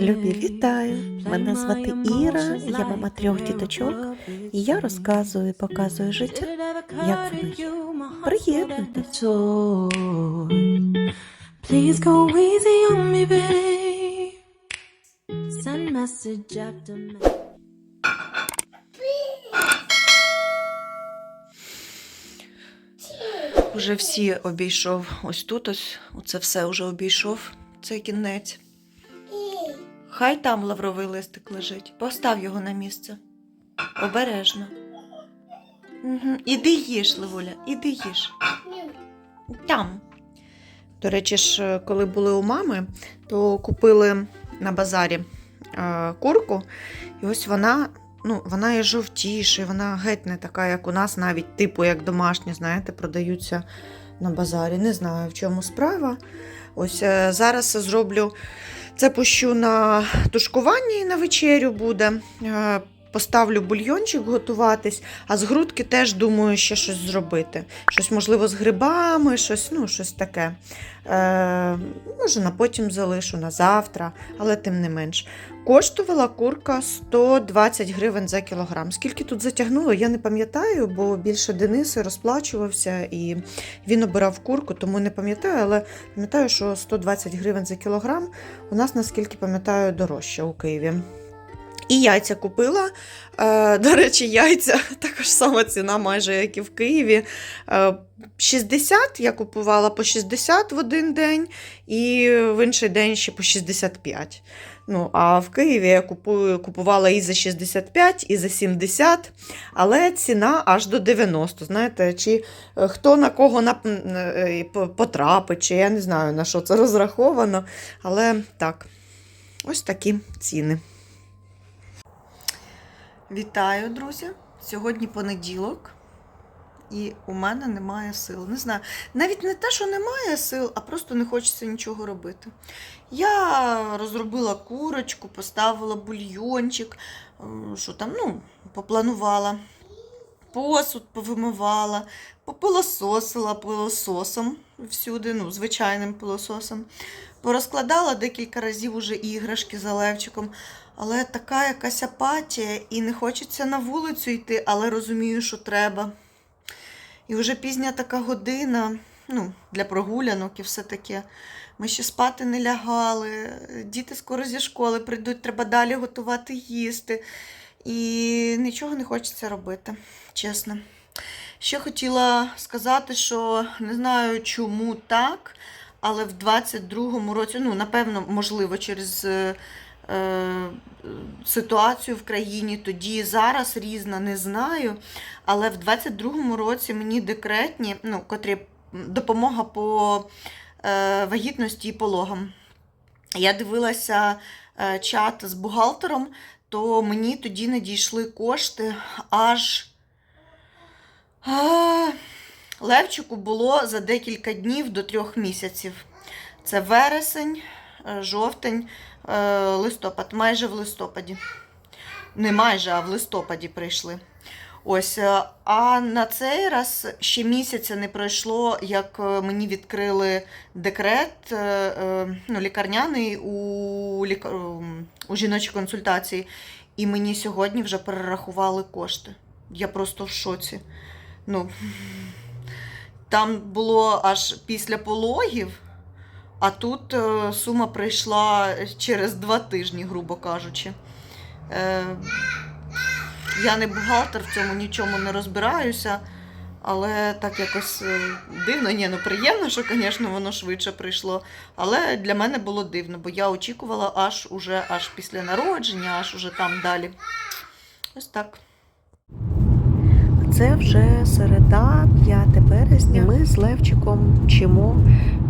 Любі, вітаю! Мене звати Іра, я мама трьох діточок, і я розказую і показую життя, як воно є. Приєднуйтесь. Please go easy on me, babe. Send message after message. Уже всі обійшов ось тут, ось оце все вже обійшов. Це кінець. Хай там лавровий листик лежить. Постав його на місце. Обережно. Угу. Іди їж, Левуля, іди їж. Там. До речі ж, коли були у мами, то купили на базарі е, курку, і ось вона. Ну, вона є жовтіша, вона геть не така, як у нас, навіть типу як домашні, знаєте, продаються на базарі. Не знаю, в чому справа. Ось е, зараз зроблю це пущу на тушкування і на вечерю буде. Поставлю бульйончик готуватись, а з грудки теж думаю ще щось зробити. Щось, можливо, з грибами, щось, ну, щось таке. Е, може, на потім залишу, на завтра, але тим не менш. Коштувала курка 120 гривень за кілограм. Скільки тут затягнуло, я не пам'ятаю, бо більше Дениси розплачувався і він обирав курку, тому не пам'ятаю, але пам'ятаю, що 120 гривень за кілограм у нас, наскільки пам'ятаю, дорожче у Києві. І яйця купила. Е, до речі, яйця така ж сама ціна, майже як і в Києві. Е, 60 я купувала по 60 в один день, і в інший день ще по 65. Ну, а в Києві я купувала і за 65, і за 70, але ціна аж до 90. Знаєте, чи е, хто на кого е, потрапить, чи я не знаю, на що це розраховано. Але так, ось такі ціни. Вітаю, друзі! Сьогодні понеділок, і у мене немає сил. Не знаю, навіть не те, що немає сил, а просто не хочеться нічого робити. Я розробила курочку, поставила бульйончик, що там, ну, попланувала. Посуд повимивала, попилососила пилососом всюди, ну, звичайним пилососом. Порозкладала декілька разів уже іграшки за Левчиком, але така якась апатія, і не хочеться на вулицю йти, але розумію, що треба. І вже пізня така година, ну, для прогулянок і все таке. Ми ще спати не лягали, діти скоро зі школи прийдуть, треба далі готувати їсти. І нічого не хочеться робити, чесно. Ще хотіла сказати, що не знаю, чому так, але в 22-му році, ну, напевно, можливо, через е, ситуацію в країні тоді зараз різна, не знаю. Але в 22-му році мені декретні, ну, котрі допомога по е, вагітності і пологам. Я дивилася е, чат з бухгалтером, то мені тоді надійшли кошти аж. Левчику було за декілька днів до трьох місяців. Це вересень, е, жовтень, е, листопад, майже в листопаді. Не майже, а в листопаді прийшли. Ось, е, а на цей раз ще місяця не пройшло, як е, мені відкрили декрет ну, лікарняний у, у жіночій консультації, і мені сьогодні вже перерахували кошти. Я просто в шоці. Ну, там було аж після пологів, а тут е, сума прийшла через два тижні, грубо кажучи. Е, я не бухгалтер, в цьому нічому не розбираюся, але так якось е, дивно. Ні, ну приємно, що, звісно, воно швидше прийшло. Але для мене було дивно, бо я очікувала аж уже аж після народження, аж уже там далі. Ось так. Це вже середа, 5 березня. Ми з Левчиком вчимо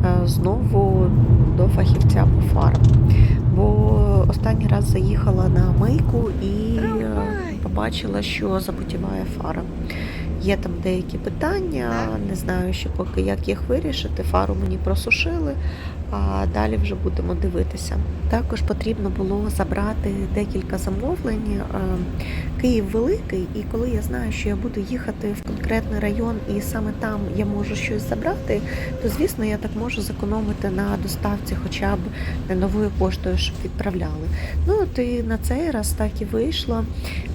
е, знову до фахівця по фарам. Бо останній раз заїхала на мийку і е, побачила, що запотіває фара. Є там деякі питання, не знаю ще поки як їх вирішити. Фару мені просушили, а далі вже будемо дивитися. Також потрібно було забрати декілька замовлень. Е, Київ великий, і коли я знаю, що я буду їхати в конкретний район, і саме там я можу щось забрати, то звісно я так можу зекономити на доставці, хоча б новою поштою, щоб відправляли. Ну от і на цей раз так і вийшло.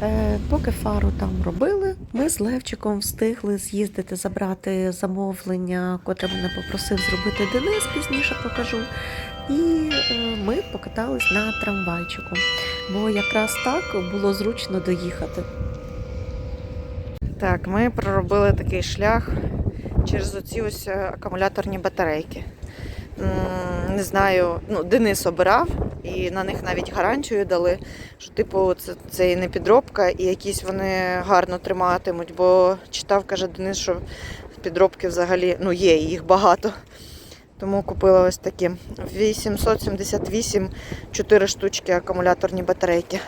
Е, поки фару там робили, ми з Левчиком встигли з'їздити забрати замовлення, котре мене попросив зробити Денис, пізніше покажу. І е, ми покатались на трамвайчику, бо якраз так було зручно доїхати. Так, ми проробили такий шлях через оці ось е, акумуляторні батарейки. Не знаю, ну, Денис обирав, і на них навіть гарантію дали, що типу це, це і не підробка, і якісь вони гарно триматимуть, бо читав, каже Денис, що підробки взагалі ну, є, їх багато. Тому купила ось такі 878 4 штучки акумуляторні батарейки.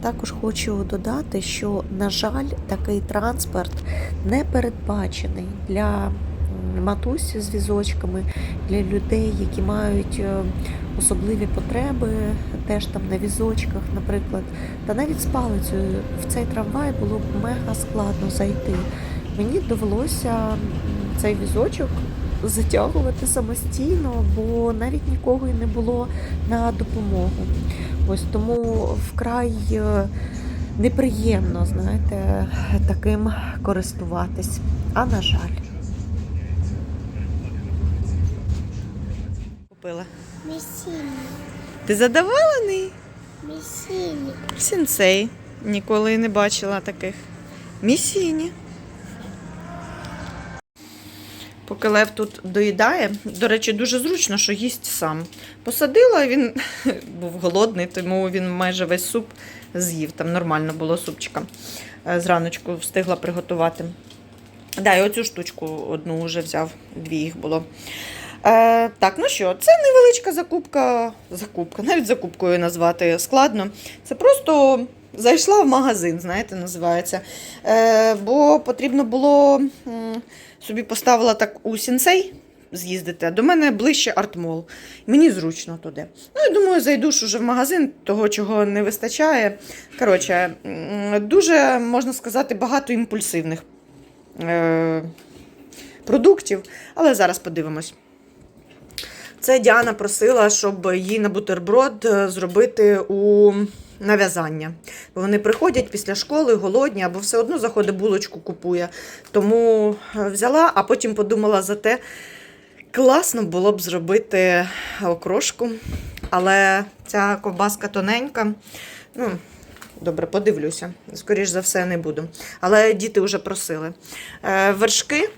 Також хочу додати, що, на жаль, такий транспорт не передбачений для м, матусі з візочками, для людей, які мають е, особливі потреби, теж там на візочках, наприклад. Та навіть з палицею в цей трамвай було б мега складно зайти. Мені довелося цей візочок затягувати самостійно, бо навіть нікого і не було на допомогу. Ось тому вкрай е, неприємно, знаєте, таким користуватись. А на жаль. Купила. Місіні, Ти задоволений? місіні. Сінцей. Ніколи не бачила таких. Місіні. Поки Лев тут доїдає, до речі, дуже зручно, що їсть сам. Посадила, він був голодний, тому він майже весь суп з'їв. Там нормально було супчика. Е, Зраночку встигла приготувати. Да, і оцю штучку одну вже взяв, дві їх було. Е, так, ну що, це невеличка закупка. Закупка, навіть закупкою назвати складно. Це просто зайшла в магазин, знаєте, називається. Е, бо потрібно було собі поставила так у сінцей з'їздити, а до мене ближче артмол. Мені зручно туди. Ну, і думаю, зайду ж уже в магазин, того, чого не вистачає. Коротше, дуже, можна сказати, багато імпульсивних е, продуктів, але зараз подивимось. Це Діана просила, щоб їй на бутерброд е, зробити у нав'язання. Бо вони приходять після школи голодні, або все одно заходить булочку купує. Тому е, взяла, а потім подумала за те, класно було б зробити окрошку. Але ця ковбаска тоненька. Ну, добре, подивлюся. Скоріш за все, не буду. Але діти вже просили. Е, Вершки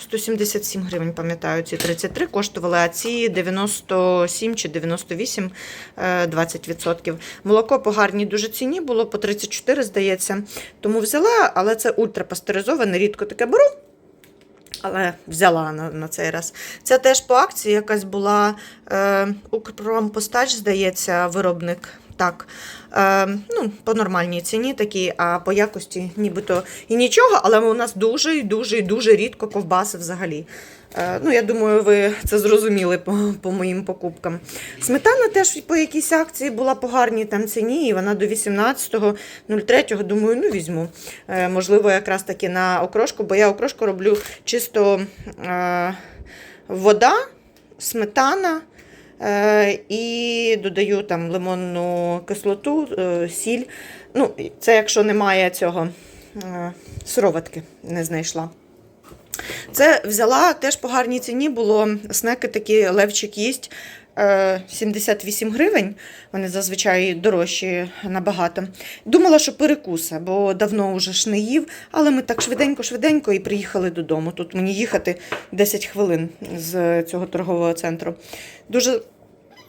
177 гривень, пам'ятаю, ці 33 коштували, а ці 97 чи 98 е, 20%. Молоко по гарній дуже ціні було, по 34, здається. Тому взяла, але це ультрапастеризоване, рідко таке беру. Але взяла на, на цей раз. Це теж по акції якась була е, Укрпромпостач, здається, виробник. Так, е, ну, по нормальній ціні такі, а по якості нібито і нічого, але у нас дуже і дуже і дуже рідко ковбаси взагалі. Е, ну, я думаю, ви це зрозуміли по, по моїм покупкам. Сметана теж по якійсь акції була по гарній там ціні, і вона до 18.03, думаю, ну візьму. Е, можливо, якраз таки на окрошку, бо я окрошку роблю чисто е, вода, сметана. Е, І додаю там лимонну кислоту, е, сіль. Ну, це якщо немає цього е, сироватки, не знайшла. Це взяла теж по гарній ціні було снеки такі левчик їсть. Е, 78 гривень, вони зазвичай дорожчі набагато. Думала, що перекуса, бо давно вже ж не їв, але ми так швиденько-швиденько і приїхали додому. Тут мені їхати 10 хвилин з цього торгового центру. Дуже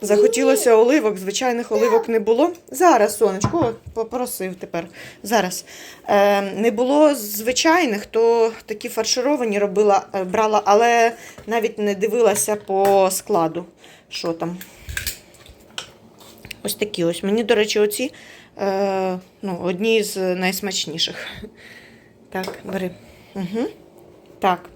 захотілося оливок, звичайних оливок не було. Зараз, сонечко, попросив тепер. Зараз. Е, не було звичайних, то такі фаршировані робила, е, брала, але навіть не дивилася по складу, що там. Ось такі ось. Мені, до речі, оці е, ну, одні з найсмачніших. Так, бери. Угу. Так.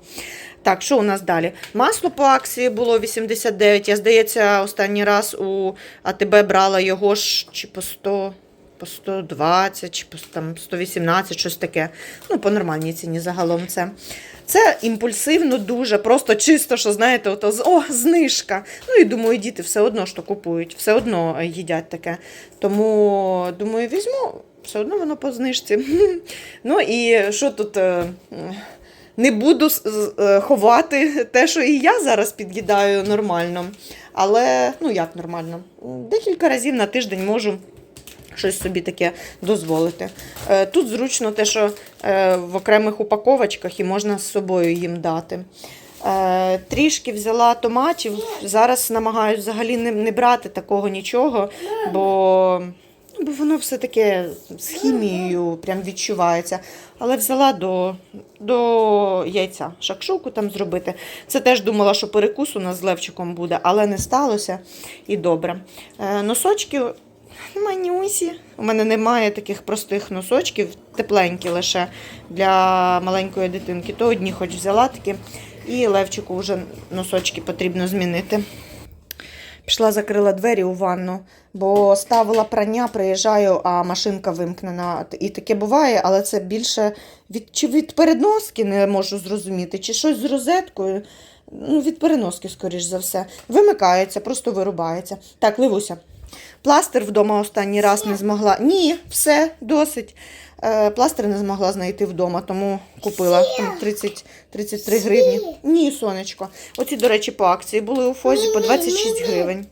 Так, що у нас далі? Масло по акції було 89. Я, здається, останній раз у АТБ брала його ж чи по 100, по 120 чи по там, 118, щось таке. Ну, по нормальній ціні загалом це. Це імпульсивно дуже, просто чисто, що знаєте, ото, о, знижка. Ну і думаю, діти все одно що купують, все одно е, їдять таке. Тому думаю, візьму, все одно воно по знижці. Ну і що тут. е, Не буду е, ховати те, що і я зараз під'їдаю нормально. Але ну як нормально? Декілька разів на тиждень можу щось собі таке дозволити. Е, Тут зручно те, що е, в окремих упаковочках і можна з собою їм дати. Е, Трішки взяла томатів. Зараз намагаюся взагалі не, брати такого нічого, бо, бо воно все таке з хімією прям відчувається. Але взяла до, до яйця шакшуку там зробити. Це теж думала, що перекус у нас з Левчиком буде, але не сталося і добре. Носочки манюсі. У мене немає таких простих носочків, тепленькі лише для маленької дитинки. То одні хоч взяла такі, і Левчику вже носочки потрібно змінити. Пішла, закрила двері у ванну, бо ставила прання, приїжджаю, а машинка вимкнена. І таке буває, але це більше від, чи від переноски не можу зрозуміти, чи щось з розеткою. Ну, від переноски, скоріш за все. Вимикається, просто вирубається. Так, Ливуся. Пластир вдома останній раз не змогла. Ні, все, досить. Е, Пластир не змогла знайти вдома, тому купила там 30, 33 гривні. Ні, сонечко. Оці, до речі, по акції були у Фозі по 26 гривень.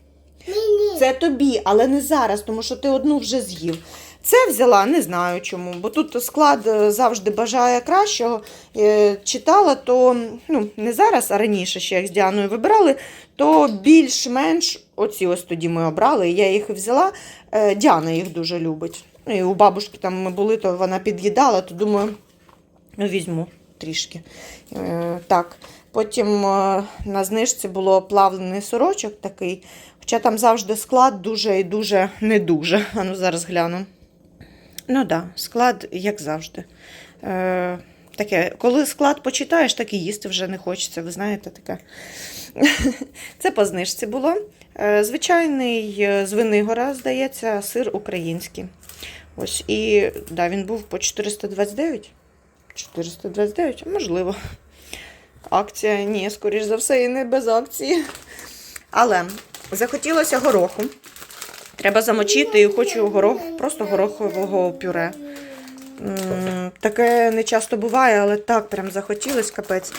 Це тобі, але не зараз, тому що ти одну вже з'їв. Це взяла, не знаю чому, бо тут склад е, завжди бажає кращого. Е, Читала, то ну, не зараз, а раніше ще як з Діаною вибирали, то більш-менш оці ось тоді ми обрали, я їх взяла. Е, Діана їх дуже любить. Ну, І у бабушки там ми були, то вона під'їдала, то думаю, ну, візьму трішки. Так. Потім на знижці було плавлений сорочок такий, хоча там завжди склад дуже і дуже не дуже. А зараз гляну. Ну так, да, склад, як завжди. Е, таке, коли склад почитаєш, так і їсти вже не хочеться, ви знаєте таке. Це по знижці було. Е, звичайний е, з Винигора, здається, сир український. Ось, і да, він був по 429. 429, можливо. Акція, ні, скоріш за все, і не без акції. Але захотілося гороху. Треба замочити і хочу горох, просто горохового пюре. Таке не часто буває, але так прям захотілось капець.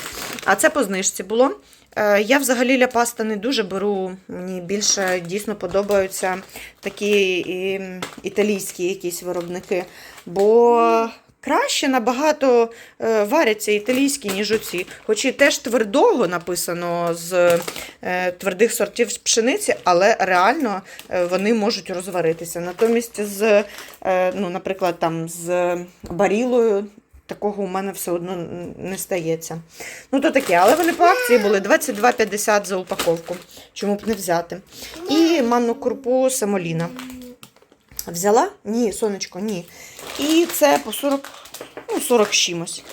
А це по знижці було. Е, Я взагалі ля паста не дуже беру. Мені більше дійсно подобаються такі італійські якісь виробники. Бо краще набагато е, варяться італійські, ніж оці. Хоч і теж твердого написано з е, твердих сортів пшениці, але реально е, вони можуть розваритися. Натомість з, ну, наприклад, там з барілою. Такого у мене все одно не стається. Ну, то таке, але вони по акції були 22,50 за упаковку. Чому б не взяти? І манну крупу семоліна. Взяла? Ні, сонечко, ні. І це по 40, ну, 40 чимось.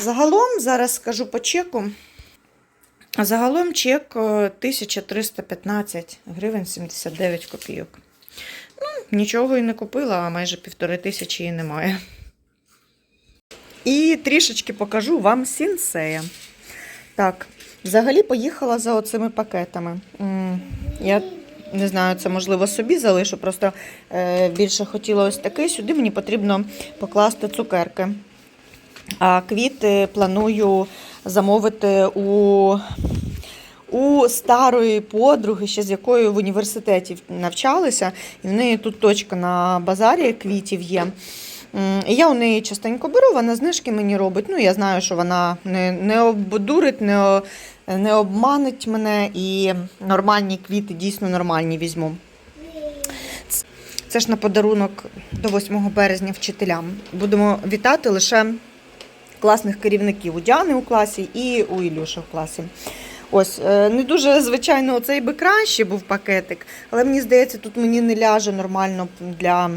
Загалом, зараз скажу по чеку. Загалом чек е, 1315 гривень 79 копійок. Ну, нічого і не купила, а майже півтори тисячі і немає. І трішечки покажу вам сінсея. Так, взагалі поїхала за оцими пакетами. Я не знаю, це можливо собі залишу, просто е, більше хотіла ось такий. Сюди мені потрібно покласти цукерки. А квіти планую замовити у, у старої подруги, ще з якою в університеті навчалися. І в неї тут точка на базарі квітів є. Я у неї частенько беру, вона знижки мені робить. Ну, я знаю, що вона не, не обдурить, не, не обманить мене і нормальні квіти, дійсно нормальні візьму. Це ж на подарунок до 8 березня вчителям. Будемо вітати лише класних керівників у Діани у класі і у Ілюші в класі. Ось, е, не дуже, звичайно, оцей би краще був пакетик, але мені здається, тут мені не ляже нормально для,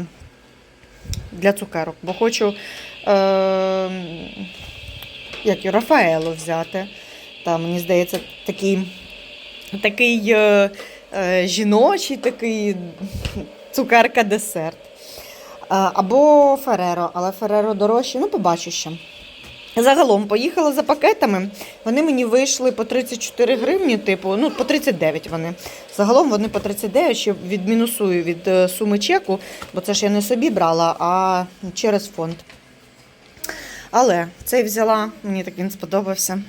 для цукерок, бо хочу е, як і Рафаело взяти. Там, мені здається, такий, такий е, е, жіночий, такий цукерка-десерт. А, Або Фереро, але Фереро дорожче, ну побачу ще. Загалом поїхала за пакетами. Вони мені вийшли по 34 гривні, типу, ну по 39 вони. Загалом вони по 39, ще відмінусую від е, суми чеку, бо це ж я не собі брала, а через фонд. Але цей взяла, мені так він сподобався.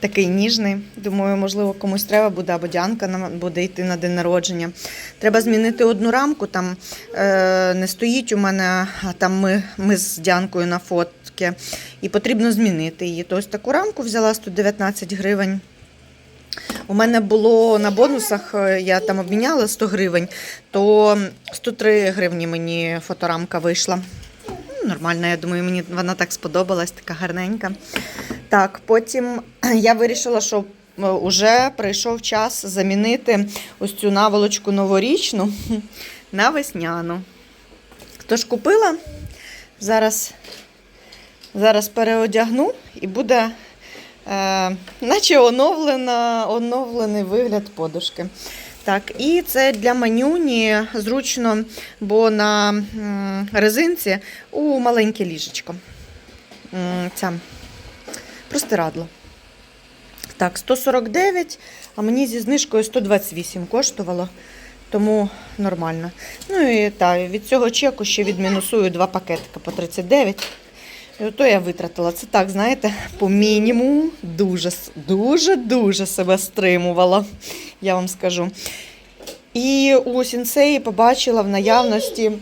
Такий ніжний. Думаю, можливо, комусь треба буде, або Діанка буде йти на день народження. Треба змінити одну рамку. Там е, не стоїть у мене, а там ми, ми з Діанкою на фотки. І потрібно змінити її. То ось таку рамку взяла 119 гривень. У мене було на бонусах, е, я там обміняла 100 гривень, то 103 гривні мені фоторамка вийшла. Нормально, я думаю, мені вона так сподобалась, така гарненька. Так, потім я вирішила, що вже прийшов час замінити ось цю наволочку новорічну на весняну. Тож купила, зараз, зараз переодягну і буде е, наче оновлена, оновлений вигляд подушки. Так, і це для манюні зручно, бо на резинці у маленьке ліжечко. Ця простирадло. Так, 149, а мені зі знижкою 128 коштувало, тому нормально. Ну і та, від цього чеку ще відмінусую два пакетика по 39. І ото я витратила. Це так, знаєте, по мінімуму дуже-дуже дуже себе стримувала, я вам скажу. І у сінсеї побачила в наявності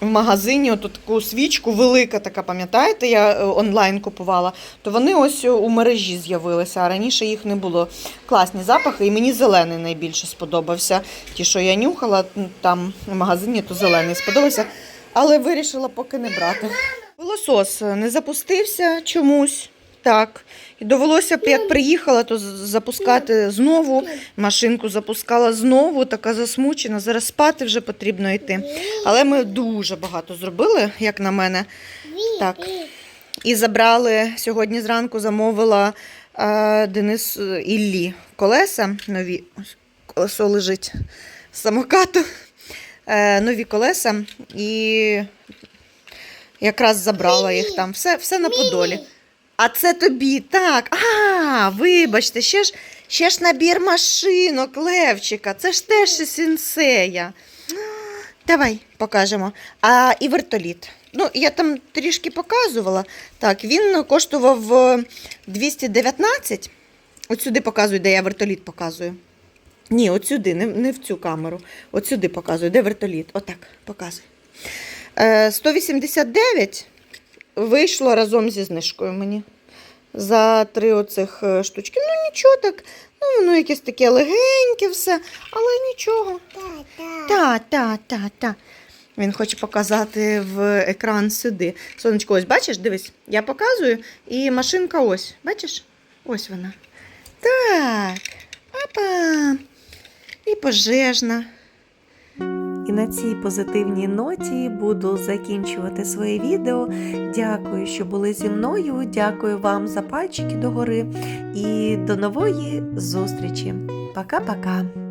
в магазині оту таку свічку, велика така, пам'ятаєте, я е, онлайн купувала, то вони ось у мережі з'явилися, а раніше їх не було. Класні запахи, і мені зелений найбільше сподобався. Ті, що я нюхала там в магазині, то зелений сподобався. Але вирішила поки не брати. Пилосос не запустився чомусь. Так. І довелося б, як приїхала, то запускати знову. Машинку запускала знову, така засмучена. Зараз спати вже потрібно йти. Але ми дуже багато зробили, як на мене. Так. І забрали сьогодні зранку замовила е, Денис е, Іллі колеса нові. Колесо лежить з самокату. Е, нові колеса. І якраз забрала їх там. Все, все на подолі. А це тобі, так. А, вибачте, ще ж, ще ж набір машинок Левчика. Це ж теж із сінсея. Давай покажемо. А і вертоліт. Ну, я там трішки показувала. Так, він коштував е, 219. От сюди показую, де я вертоліт показую. Ні, от сюди, не, не в цю камеру. От сюди показую, де вертоліт. Отак, показую. Е, 189 вийшло разом зі знижкою мені. За три оцих е, штучки. Ну, нічого так. Ну, воно якесь таке легеньке все, але нічого. Та, та, та, та. Він хоче показати в екран сюди. Сонечко, ось бачиш, дивись, я показую, і машинка ось. Бачиш? Ось вона. Так. Папа. І пожежна. І на цій позитивній ноті буду закінчувати своє відео. Дякую, що були зі мною. Дякую вам за пальчики догори. І до нової зустрічі. Пока-пока.